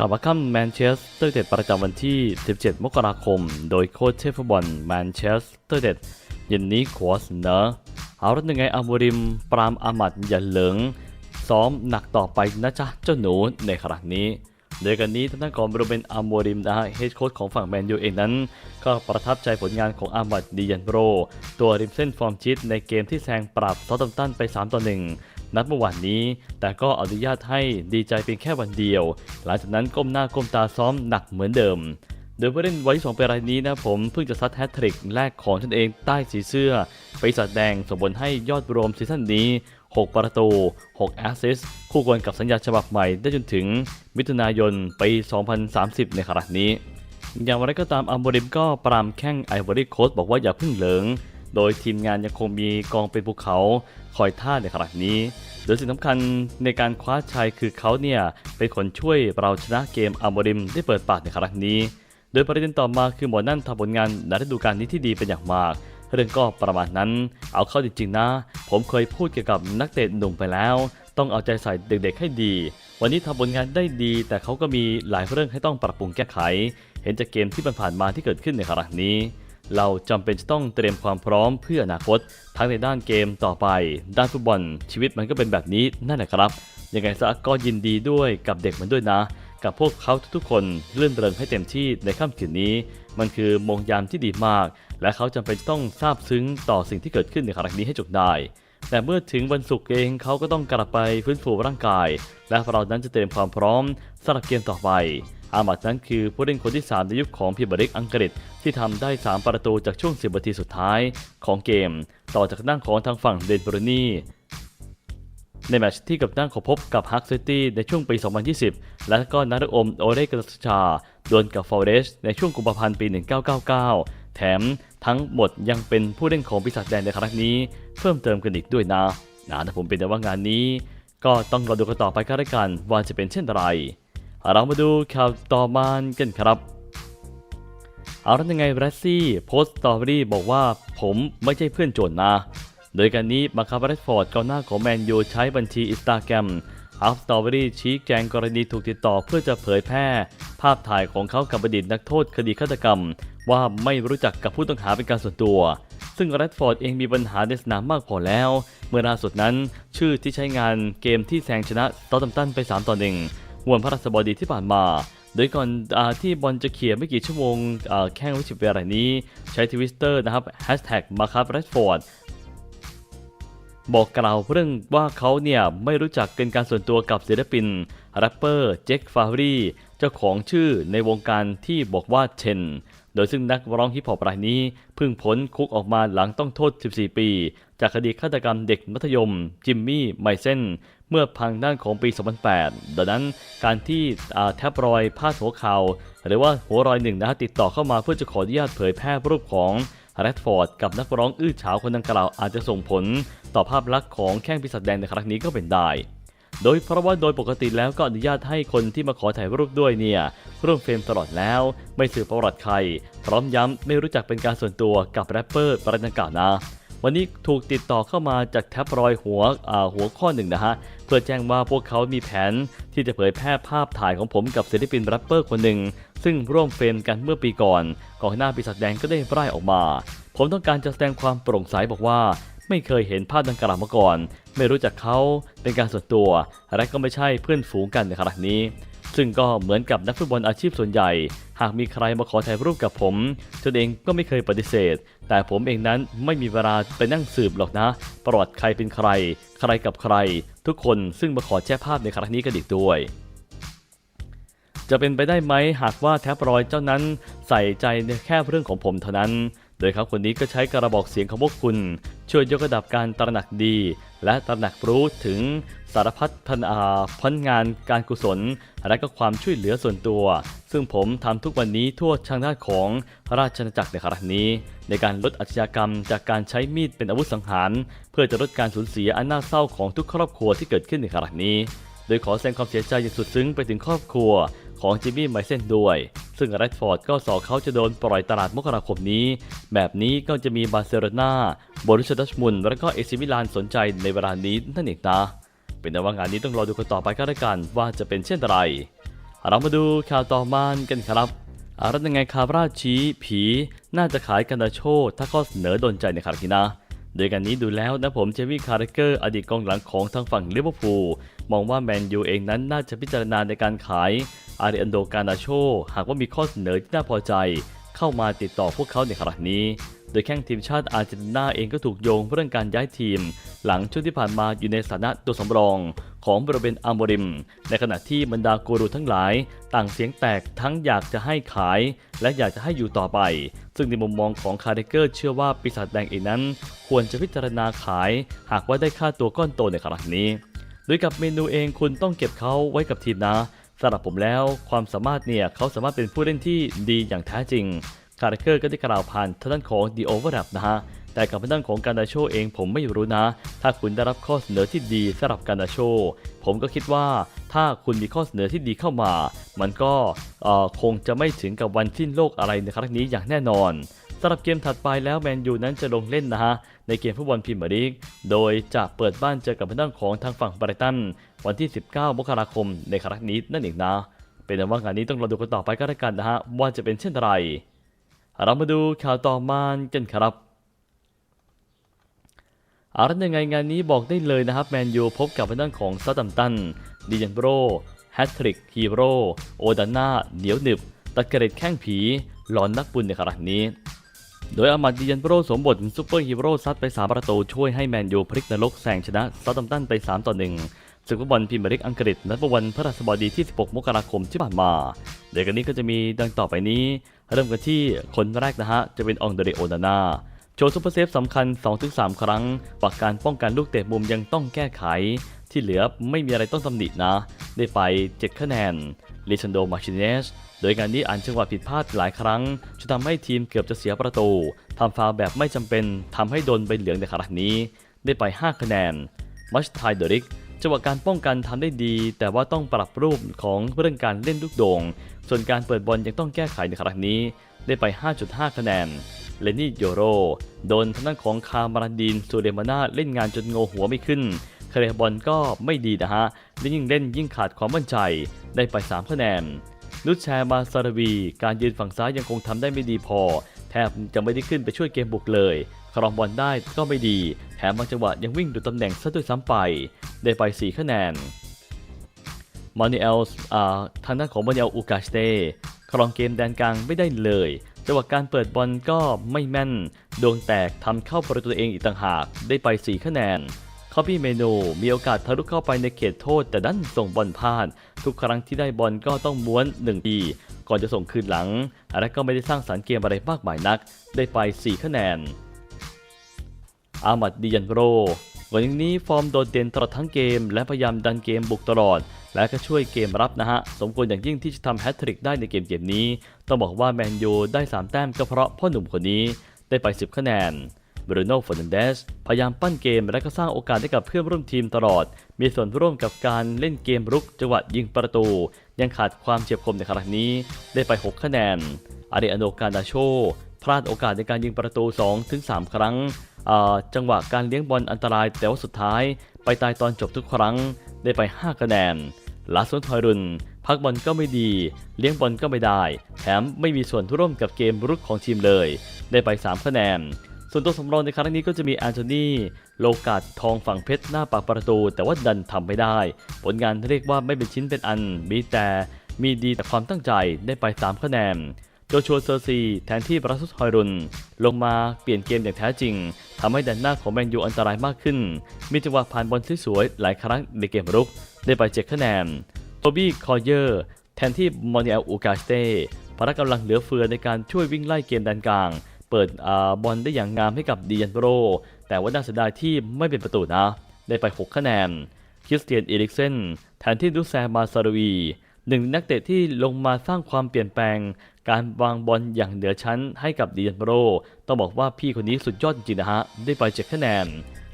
ข่าวว่าค่ำแมนเชสเตอร์เด็ดประจำวันที่ 17 มกราคม โดยโค้ชเชฟฟุตบอลแมนเชสเตอร์เด็ดเย็นนี้ขอเสนอเอาละยังไงอามูริม ปรามอามัดอย่าเหลิง ซ้อมหนักต่อไปนะจ๊ะเจ้าหนูในครั้งนี้ โดยกันนี้ทางด้านของบรูเบนอาโมริมนะฮะเฮดโค้ชของฝั่งแมนยูเองนั้น ก็ประทับใจผลงานของอามัดดิยันโร ตัวริมเส้นฟอร์มชิดในเกมที่แซงปรับซอตัมตันไป 3 ต่อ 1 นัดเมื่อวานนี้ แต่ก็อนุญาตให้ดีใจเพียงแค่วันเดียว หลังจากนั้นก้มหน้าก้มตาซ้อมหนักเหมือนเดิม โดยผู้เล่นวัย22ปีรายนี้นะผมเพิ่งจะซัดแฮตทริกแรกของตนเองใต้สีเสื้อไปีศาจแดงส่งผลให้ยอดรวมซีซั่นนี้ 6 ประตู 6 แอสซิสคู่ควรกับสัญญาฉบับใหม่ได้จนถึงมิถุนายนปี 2030 ในขณะนี้ อย่างไรก็ตามอัมบริมก็ปรามแข้งไอวอรี่โคสบอกว่าอย่าเพิ่งเหลิง โดยทีมงานยังคงมีกองเป็นภูเขา คอยท่าในขณะนี้ โดยสิ่งสำคัญในการคว้าชัยคือเขาเนี่ยเป็นคนช่วยเราชนะเกมอัมบริมได้เปิดปากในครั้งนี้ โดยประเด็นต่อมาคือหมอนั่นทำผลงานในฤดูกาลนี้ที่ดีเป็นอย่างมาก เรื่องก็ประมาณนั้น เอาเข้าจริงๆนะ ผมเคยพูดเกี่ยวกับนักเตะหนุ่มไปแล้ว ต้องเอาใจใส่เด็กๆให้ดี วันนี้ทำผลงานได้ดี แต่เขาก็มีหลายเรื่องให้ต้องปรับปรุงแก้ไข เห็นจากเกมที่ผ่านมาที่เกิดขึ้นในครั้งนี้ เราจำเป็นจะต้องเตรียมความพร้อมเพื่ออนาคต ทั้งในด้านเกมต่อไป ด้านฟุตบอล ชีวิตมันก็เป็นแบบนี้นั่นแหละครับ ยังไงซะก็ยินดีด้วยกับเด็กมันด้วยนะ กับพวกเขาทุกๆคนเลื่อนเริงให้เต็มที่ในค่ำคืนนี้ มันคือมงยามที่ดีมาก และเขาจำเป็นต้องซาบซึ้งต่อสิ่งที่เกิดขึ้นในครั้งนี้ให้จบได้แต่เมื่อถึงวันศุกร์เองเขาก็ต้องกลับไปฟื้นฟูร่างกาย และเรานั้นจะเตรียมความพร้อมสำหรับเกมต่อไป อามัดนั้นคือผู้เล่นคนที่ 3 ในยุคของพิบริกอังกฤษที่ทำได้ 3 ประตูจากช่วง 10นาทีสุดท้ายของเกม ต่อจากด้านของทางฝั่งเดนบรูนีในแมตช์ที่กับด้านของพบกับฮักซิตี้ในช่วงปี 2020 และก็นารอมโอเรกัสชาดวลกับฟอเรสในช่วงกุมภาพันธ์ปี 1999 แถมทั้งหมดยังเป็นผู้เล่นของปีศาจแดงในครั้งนี้ เพิ่มเติมกันอีกด้วยนะนะถ้าผมเป็นแต่ว่างานนี้ ก็ต้องรอดูกันต่อไปก็แล้วกันว่าจะเป็นเช่นไร เรามาดูข่าวต่อมากันครับ เอาแล้วยังไงแรซซี่โพสต์สตอรี่บอกว่าผมไม่ใช่เพื่อนโจรนะ โดยการนี้มาคาบเรสฟอร์ดกองหน้าของแมนยูใช้บัญชีอินสตาแกรมอัพสตอรี่ชี้แจงกรณีถูกติดต่อเพื่อจะเผยแพร่ ภาพถ่ายของเขากับอดีตนักโทษคดีฆาตกรรม ว่าไม่รู้จักกับผู้ต้องหาเป็นการส่วนตัว ซึ่งแรดฟอร์ดเองมีปัญหาในสนามมากพอแล้ว เมื่อล่าสุดนั้น ชื่อที่ใช้งานเกมที่แซงชนะตอตัมตันไป 3 ต่อ 1 วันพระราชบดีที่ผ่านมา โดยก่อนอที่บอลจะเขี่ยไม่กี่ชั่วโมงแข่งวิชิเวลานี้ใช้ทวิสเตอร์นะครับแฮชแท็กมาครับแรดฟอร์ดบอกกล่าวเรื่องว่าเขาเนี่ยไม่รู้จักเป็นการส่วนตัวกับศิลปินแรปเปอร์เจคฟารีเจ้าของชื่อในวงการที่บอกว่าเชนโดยซึ่งนักร้องฮิปฮอปรายนี้เพิ่งพ้นคุกออกมาหลังต้องโทษ 14 ปี จากคดีฆาตกรรมเด็กมัธยม จิมมี่ ไมเซน เมื่อพังด้านของปี 2008 ดังนั้นการที่แทบรอยพาดหัวข่าวหรือว่าหัวรอยหนึ่งนะฮะติดต่อเข้ามาเพื่อจะขออนุญาตเผยแพร่รูปของแรดฟอร์ดกับนักร้องอื้อฉาวคนดังกล่าวอาจจะส่งผลต่อภาพลักษณ์ของแข้งปีศาจแดงในครั้งนี้ก็เป็นได้ โดยเพราะว่าโดยปกติแล้วก็อนุญาตให้คนที่มาขอถ่ายรูปด้วยเนี่ยร่วมเฟรมตลอดแล้ว ไม่สื่อประวัติใคร พร้อมย้ำไม่รู้จักเป็นการส่วนตัวกับแรปเปอร์ประดังกล่าวนะ วันนี้ถูกติดต่อเข้ามาจากแท็บรอยหัวหัวข้อหนึ่งนะฮะ เพื่อแจ้งว่าพวกเขามีแผนที่จะเผยแพร่ภาพถ่ายของผมกับศิลปินแรปเปอร์คนหนึ่ง ซึ่งร่วมเฟรมกันเมื่อปีก่อนกองหน้าปีศาจแดงก็ได้ร่ายออกมา ผมต้องการจะแสดงความโปร่งใสบอกว่าไม่เคยเห็นภาพดังกล่าวมาก่อน ไม่รู้จักเขาเป็นการส่วนตัว และก็ไม่ใช่เพื่อนฝูงกันในขณะนี้ ซึ่งก็เหมือนกับนักฟุตบอลอาชีพส่วนใหญ่ หากมีใครมาขอถ่ายรูปกับผมตนเองก็ไม่เคยปฏิเสธ แต่ผมเองนั้นไม่มีเวลาไปนั่งสืบหรอกนะ ประวัติใครเป็นใคร ใครกับใคร ทุกคนซึ่งมาขอแชร์ภาพในครั้งนี้กันอีกด้วยจะเป็นไปได้ไหมหากว่าแท็บรอยเจ้านั้นใส่ใจในแค่เรื่องของผมเท่านั้น โดยเขาคนนี้ก็ใช้กระบอกเสียงของพวกคุณ ช่วยยกระดับการตระหนักดี และตระหนักรู้ถึงสารพัดพันอาพันงานการกุศล และก็ความช่วยเหลือส่วนตัว ซึ่งผมทำทุกวันนี้ทั่วทางด้านของราชอาณาจักรในครั้งนี้ ในการลดอาชญากรรมจากการใช้มีดเป็นอาวุธสังหาร เพื่อจะลดการสูญเสียอันน่าเศร้าของทุกครอบครัวที่เกิดขึ้นในครั้งนี้ โดยขอแสดงความเสียใจอย่างสุดซึ้งไปถึงครอบครัว ของจิมมี่ไมเซนด้วย ซึ่งแรดฟอร์ดก็สอเขาจะโดนปล่อยตลาดมกราคมนี้ แบบนี้ก็จะมีบาร์เซโลนาบรุสดัชมุน และก็เอซิมิลานสนใจในเวลานี้นั่นเองนะ เป็นแต่ว่างานนี้ต้องรอดูกันต่อไปก็แล้วกันว่าจะเป็นเช่นไร เรามาดูข่าวต่อมากันครับอารัตยังไงคาราชีผี น่าจะขายกันดาโชถ้าข้อเสนอโดนใจในคาราคินะ โดยการนี้ดูแล้วนะผมเจมี่คาร์เกอร์อดีตกองหลังของทางฝั่งลิเวอร์พูลมองว่าแมนยูเองนั้นน่าจะพิจารณาในการขายอาริอันโดการาโช หากว่ามีข้อเสนอที่น่าพอใจ เข้ามาติดต่อพวกเขาในครั้นี้ โดยแข้งทีมชาติอาร์เจนตินาเองก็ถูกโยงเรื่องการย้ายทีม หลังช่วงที่ผ่านมาอยู่ในสถานะตัวสำรองของบริเวณอัมบริม ในขณะที่บรรดากูรูทั้งหลาย ต่างเสียงแตกทั้งอยากจะให้ขาย และอยากจะให้อยู่ต่อไป ซึ่งในมุมมองของคาร์เดเกอร์เชื่อว่าปีศาจแดงเองนั้น ควรจะพิจารณาขาย หากว่าได้ค่าตัวก้อนโตในครั้งนี้ โดยกับเมนูเองคุณต้องเก็บเขาไว้กับทีมนะสำหรับผมแล้วความสามารถเนี่ยเขาสามารถเป็นผู้เล่นที่ดีอย่างแท้จริง คาร์เกอร์ก็ได้กล่าวผ่านทางด้านของ The Overlap นะฮะ แต่กับทางด้านของการดาโชเองผมไม่รู้นะ ถ้าคุณได้รับข้อเสนอที่ดีสำหรับการดาโช ผมก็คิดว่าถ้าคุณมีข้อเสนอที่ดีเข้ามา มันก็คงจะไม่ถึงกับวันสิ้นโลกอะไรในครั้งนี้อย่างแน่นอนสำหรับเกมถัดไปแล้วแมนยูนั้นจะลงเล่นนะฮะ ในเกมฟุตบอลพรีเมียร์ลีก โดยจะเปิดบ้านเจอกับทางด้านของทางฝั่งไบรตันวันที่ 19 มกราคมในครั้งนี้นั่นเองนะ เป็นอันว่างานนี้ต้องรอดูกันต่อไปก็แล้วกันนะฮะว่าจะเป็นเช่นไร เรามาดูข่าวต่อมากันครับอารันยังไงงานนี้บอกได้เลยนะครับ แมนยูพบกับทางด้านของซาตัมตันดิยันโบรแฮตทริกฮีโร่โอดาน่าเหนียวหนึบ ตะเกร็ดแข้งผีหลอนนักบุญในครั้งนี้ โดยอามัดดิยันโบรสวมบทเป็นซูเปอร์ฮีโร่ซัดไป 3 ประตูช่วยให้แมนยูพลิกนรกแซงชนะซาตัมตันไป 3 ต่อ 1 ศึกฟุตบอลพรีเมียร์ลีกอังกฤษนัดวันพฤหัสบดีที่ 16 มกราคมที่ผ่านมาเดี๋ยวกันนี้ก็จะมีดังต่อไปนี้ เริ่มกันที่คนแรกนะฮะ จะเป็นองเดเรโอนาน่าโชว์ซุปเปอร์เซฟสำคัญ 2-3 ครั้งปักการป้องกันลูกเตะมุมยังต้องแก้ไข ที่เหลือไม่มีอะไรต้องตำหนินะ ได้ไป 7 คะแนนลิชันโดมาร์ชิเนสโดยการนี้อ่านจังหวะผิดพลาดหลายครั้งจนทำให้ทีมเกือบจะเสียประตูทำฟาวแบบไม่จำเป็นทำให้โดนใบเหลืองในครั้งนี้ ได้ไป 5 คะแนนมัชไทเดริก จังหวะการป้องกันทำได้ดี แต่ว่าต้องปรับรูปของเรื่องการเล่นลูกโด่ง ส่วนการเปิดบอลยังต้องแก้ไขในครั้งนี้ได้ไป 5.5 คะแนน เลนี่โยโร โดนทางด้านของคามารันดีนซูเดมานาเล่นงานจนโงหัวไม่ขึ้นเคลียร์บอลก็ไม่ดีนะฮะและยิ่งเล่นยิ่งขาดความมั่นใจ ได้ไป 3 คะแนนนุชแชร์มาซารวี การยืนฝั่งซ้ายยังคงทำได้ไม่ดีพอ แทบจะไม่ได้ขึ้นไปช่วยเกมบุกเลยครองบอลได้ก็ไม่ดี แถมบางจังหวะยังวิ่งดูตำแหน่งซะด้วยซ้ำไป ได้ไป 4 คะแนน มานิเอลอ่าทางด้านของมานิเอลอูกาสเตครองเกมแดนกลางไม่ได้เลยจังหวะการเปิดบอลก็ไม่แม่นดวงแตกทำเข้าประตูตัวเองอีกต่างหาก ได้ไป 4 คะแนนคอปี้เมนูมีโอกาสทะลุเข้าไปในเขตโทษ แต่ดันส่งบอลพลาด ทุกครั้งที่ได้บอลก็ต้องม้วน1ทีก่อนจะส่งคืนหลัง และก็ไม่ได้สร้างสารรค์เกมอะไรมากมายนัก ได้ไป 4 คะแนน อามัดดิยันโรวันนี้ฟอร์มโดดเด่นตลอดทั้งเกม และพยายามดันเกมบุกตลอด และก็ช่วยเกมรับนะฮะ สมควรอย่างยิ่งที่จะทำแฮตทริกได้ในเกมเกมนี้ ต้องบอกว่าแมนยูได้ 3 แต้มก็เพราะพ่อหนุ่มคนนี้ได้ไป 10 คะแนนบรูโน่ฟอร์นันเดสพยายามปั้นเกมและก็สร้างโอกาสให้กับเพื่อนร่วมทีมตลอด มีส่วนร่วมกับการเล่นเกมรุกจังหวะยิงประตู ยังขาดความเฉียบคมในครั้งนี้ได้ไป 6 คะแนนอาริอโนการดาโชพลาดโอกาสในการยิงประตู 2-3 ครั้ง จังหวะการเลี้ยงบอลอันตรายแต่ว่าสุดท้าย ไปตายตอนจบทุกครั้งได้ไป 5 คะแนนลาสวนทอยรุนพักบอลก็ไม่ดี เลี้ยงบอลก็ไม่ได้ แถมไม่มีส่วนร่วมกับเกมรุกของทีมเลย ได้ไป 3 คะแนน ส่วนตัวสำรองในครั้งนี้ก็จะมีแอนโทนีโลกาดทองฝั่งเพชรหน้าปากประตู แต่ว่าดันทำไม่ได้ ผลงานเรียกว่าไม่เป็นชิ้นเป็นอัน มีแต่มีดีแต่ความตั้งใจได้ไป 3 คะแนนโจชัวเซอร์ซีแทนที่บราซุสฮอยรุน ลงมาเปลี่ยนเกมอย่างแท้จริง ทำให้แดนหน้าของแมนยูอันตรายมากขึ้น มีจังหวะผ่านบอลสวยๆหลายครั้งในเกมรุก ได้ไป7คะแนน โทบี้คอเยอร์ แทนที่มอนิเอลอูกาสเต้พละกำลังเหลือเฟือในการช่วยวิ่งไล่เกมแดนกลาง เปิดอบอลได้อย่างงามให้กับดียันโบรแต่ว่าน่าเสียดายที่ไม่เป็นประตูนะ ได้ไป 6 คะแนน คริสเตียนเอริกเซนแทนที่ดุแซมาซารวีหนึ่งนักเตะที่ลงมาสร้างความเปลี่ยนแปลง การวางบอลอย่างเหนือชั้นให้กับดียันโรต้องบอกว่าพี่คนนี้สุดยอดจริงนะฮะ ได้ไป7คะแนน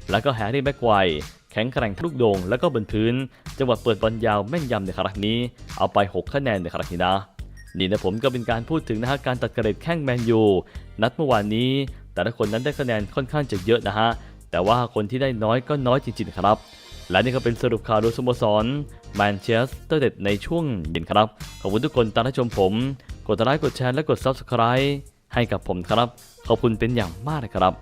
แล้วก็แฮร์รี่แม็กไกว์แข็งแกร่งทุกโด่งแล้วก็บนพื้น จังหวะเปิดบอลยาวแม่นยำในครั้งนี้ เอาไป 6 คะแนนในครั้งนี้นะ นี่นะผมก็เป็นการพูดถึงนะฮะการตัดเกรดแข้งแมนยูนัดเมื่อวานนี้ แต่ละคนนั้นได้คะแนนค่อนข้างจะเยอะนะฮะแต่ว่าคนที่ได้น้อยก็น้อยจริงๆครับและนี่ก็เป็นสรุปข่าวโดยสโมสรแมนเชสเตอร์เด็ดในช่วงเย็นครับ ขอบคุณทุกคนตามรับชมผม กดไลค์กดแชร์และกด Subscribe ให้กับผมครับ ขอบคุณเป็นอย่างมากนะครับ